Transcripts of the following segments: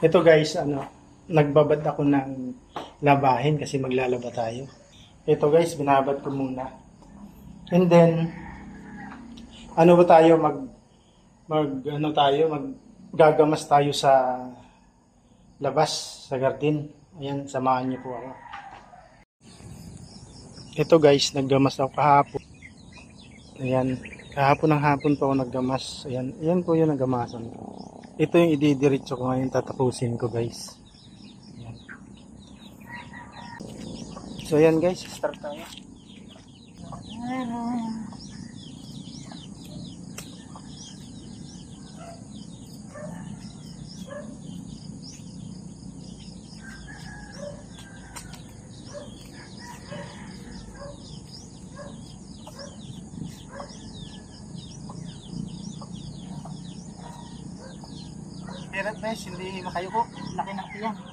Ito guys, ano, nagbabad ako ng labahin kasi maglalaba tayo. Ito guys, binabad ko muna. And then, ano ba tayo mag mag ano tayo mag gagamas tayo sa labas sa garden. Ayan, samahan niyo po ako. Ito guys, naggamas ako kahapon. Ayan, kahapon ng hapon po ako naggamas. Ayan, ayan po yung naggamasan ko. Ito yung ididiretso ko ngayon, tatapusin ko guys. Ayan. So ayan guys, start tayo. Pero bes, hindi makayuko. Laki ng tiyan.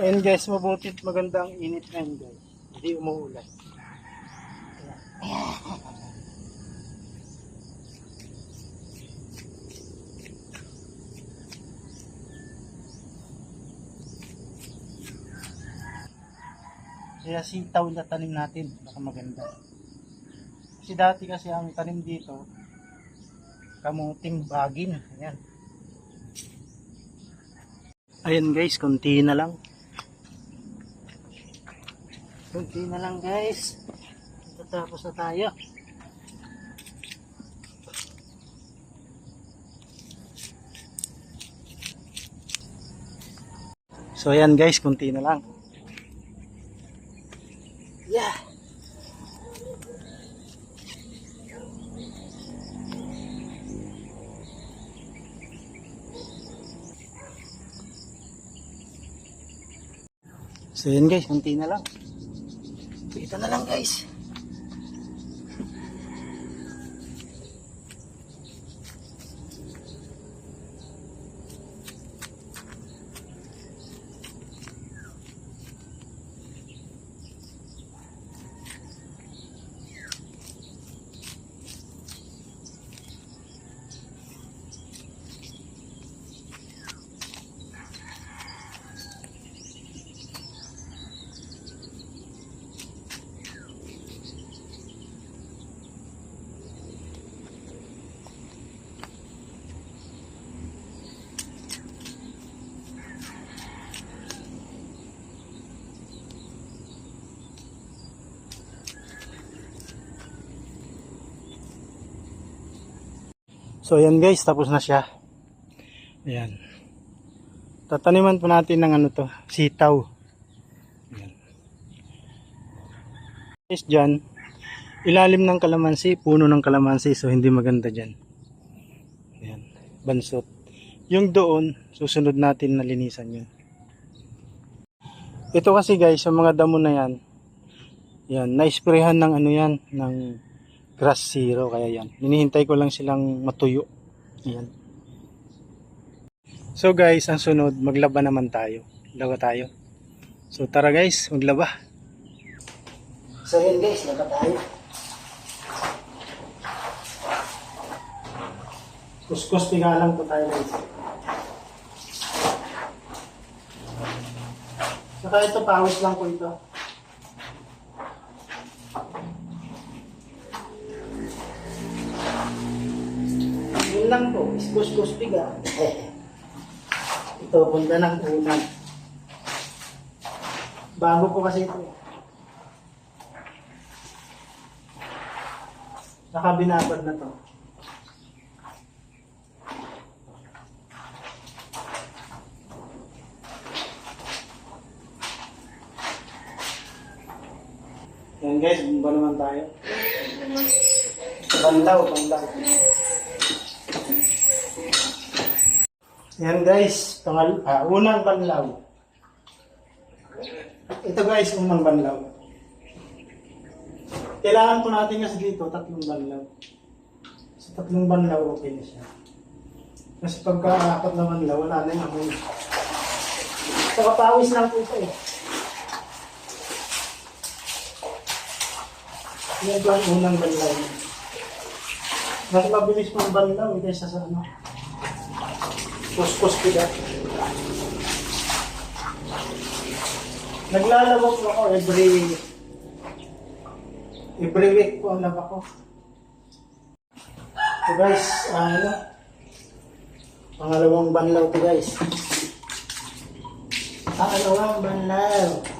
Ayun guys, mabuti at maganda ang init ngayon guys. Hindi umuulan. Kaya sitaw na tanim natin, baka maganda. Kasi dati kasi ang tanim dito, kamuting bagin. Ayan. Ayan guys, konti na lang. Konti na lang guys. Tatapos na tayo. So ayan guys, konti na lang. Yeah. So yun guys, konti na lang. Kita na lang guys. So ayan guys, tapos na siya. Ayan. Tataniman pa natin ng ano to, sitaw. Ayan. Guys dyan, ilalim ng kalamansi, puno ng kalamansi, so hindi maganda dyan. Ayan, bansot. Yung doon, susunod natin na linisan yun. Ito kasi guys, yung mga damo na yan, yan, na-sprayhan ng ano yan, ng grass zero, kaya yan. Hinihintay ko lang silang matuyo. Yan. So guys, ang sunod, maglaba naman tayo. Laba tayo. So tara guys, maglaba. So yun guys, laba tayo. Kuskus lang po tayo guys. Saka ito, pawis lang po ito. Lang po, iskus-kus piga. ito, punta ng unan. Bago po kasi ito. Nakabinabad na to. guys, bumba naman tayo. Banlaw, banlaw. Yan guys, pangal ah, unang banlaw. Ito guys, unang banlaw. Kailangan po natin kasi dito, tatlong banlaw. Sa tatlong banlaw, okay na siya. Kasi pagka apat na banlaw, wala na yung amoy. Saka pawis lang po ito eh. Yan po ang unang banlaw. Mas mabilis pang banlaw eh, kaysa sa ano. Puspos pida. Naglalabok ako every every week po ang laba ko. So guys, ah, ano? Pangalawang banlaw to guys. Pangalawang banlaw.